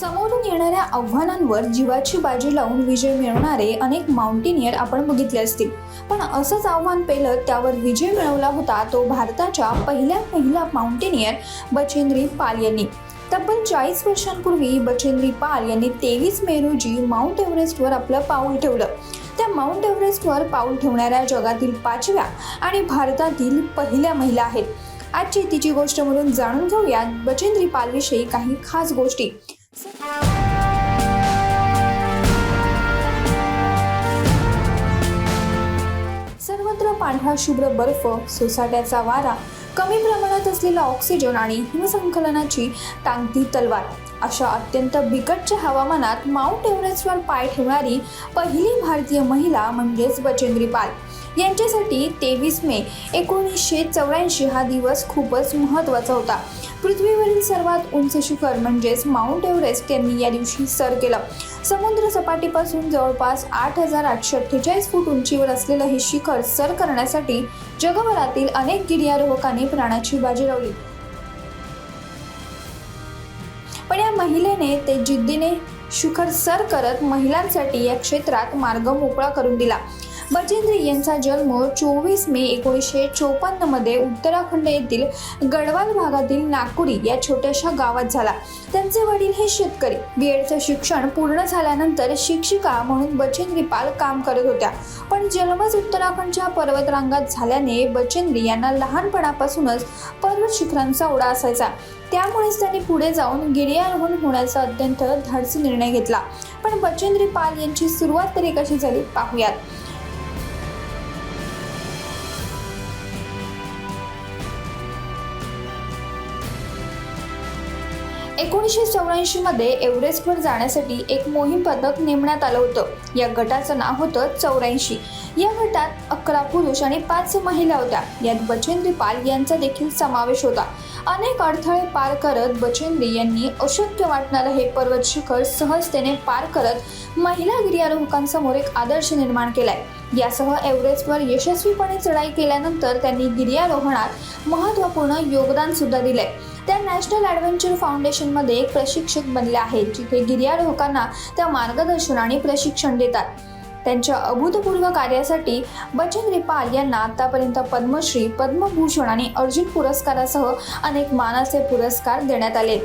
समोरून येणाऱ्या आव्हानांवर जीवाची बाजी लावून विजय मिळवणारे अनेक माउंटेनियर आपण बघितले असतील. पण असंच आव्हान पेलत त्यावर विजय मिळवला होता तो भारताच्या पहिल्या महिला माउंटेनियर बचेंद्री पाल यांनी. तब्बल चाळीस वर्षांपूर्वी बचेंद्री पाल यांनी तेवीस मे रोजी माउंट एव्हरेस्टवर आपलं पाऊल ठेवलं. त्या माउंट एव्हरेस्टवर पाऊल ठेवणाऱ्या जगातील पाचव्या आणि भारतातील पहिल्या महिला आहेत. आजची तिची गोष्ट म्हणून जाणून घेऊयात बचेंद्री पालविषयी काही खास गोष्टी. सर्वत्र पांढरा शुभ्र बर्फ सोसाट्याचा वारा कमी प्रमाणात असलेला ऑक्सिजन आणि हिमसंकलनाची टांगती तलवार. अशा अत्यंत बिकटच्या हवामानात माउंट एव्हरेस्टवर पाय ठेवणारी पहिली भारतीय महिला म्हणजेच बचेंद्री पाल. यांच्यासाठी तेवीस मे एकोणीसशे चौऱ्याऐंशी हा दिवस खूपच महत्त्वाचा होता. पृथ्वीवरील सर्वात उंच शिखर म्हणजेच माउंट एव्हरेस्ट यांनी या दिवशी सर केलं. समुद्र सपाटीपासून जवळपास आठ हजार आठशे अठ्ठेचाळीस फूट उंचीवर असलेलं हे शिखर सर करण्यासाठी जगभरातील अनेक गिर्यारोहकांनी प्राणाची बाजी लावली. पण या महिलेने ते जिद्दीने शिखर सर करत महिलांसाठी या क्षेत्रात मार्ग मोकळा करून दिला. बजेंद्र यांचा जन्म चोवीस मे एकोणीसशे चोपन्नमध्ये उत्तराखंड येथील गडवाल भागातील नागपुरी या छोट्याशा गावात झाला. त्यांचे वडील हे शेतकरी. बी एडचं शिक्षण पूर्ण झाल्यानंतर शिक्षिका म्हणून बचेंद्री पाल काम करत होत्या. पण जन्मच उत्तराखंडच्या पर्वतरांगात झाल्याने बचेंद्री यांना लहानपणापासूनच पर्वत शिखरांचा ओढा असायचा. त्यामुळेच त्यांनी पुढे जाऊन गिर्यारोहण होण्याचा अत्यंत धाडसी निर्णय घेतला. पण बचेंद्री पाल यांची सुरुवात तरी कशी झाली पाहूयात. एकोणीसशे चौऱ्याऐंशी मध्ये एव्हरेस्टवर जाण्यासाठी एक मोहीम पथक नेमण्यात आलं होतं. या गटाचं नाव होतं चौऱ्याऐंशी. या गटात अकरा पुरुष आणि पाच महिला होत्या. यात बचेंद्री पाल यांचा देखील समावेश होता. अनेक अडथळे पार करत बचेंद्री यांनी अशक्य वाटणारं हे पर्वत शिखर सहजतेने पार करत महिला गिर्यारोहकांसमोर एक आदर्श निर्माण केलाय. यासह एव्हरेस्टवर यशस्वीपणे चढाई केल्यानंतर त्यांनी गिर्यारोहणात महत्त्वपूर्ण योगदान सुद्धा दिलंय. त्या नॅशनल ॲडव्हेंचर फाउंडेशनमध्ये प्रशिक्षक बनले आहेत जिथे गिर्यारोहकांना त्या मार्गदर्शन आणि प्रशिक्षण देतात. त्यांच्या अभूतपूर्व कार्यासाठी बचन रिपाल यांना आतापर्यंत पद्मश्री पद्मभूषण आणि अर्जुन पुरस्कारासह अनेक मानाचे पुरस्कार देण्यात आले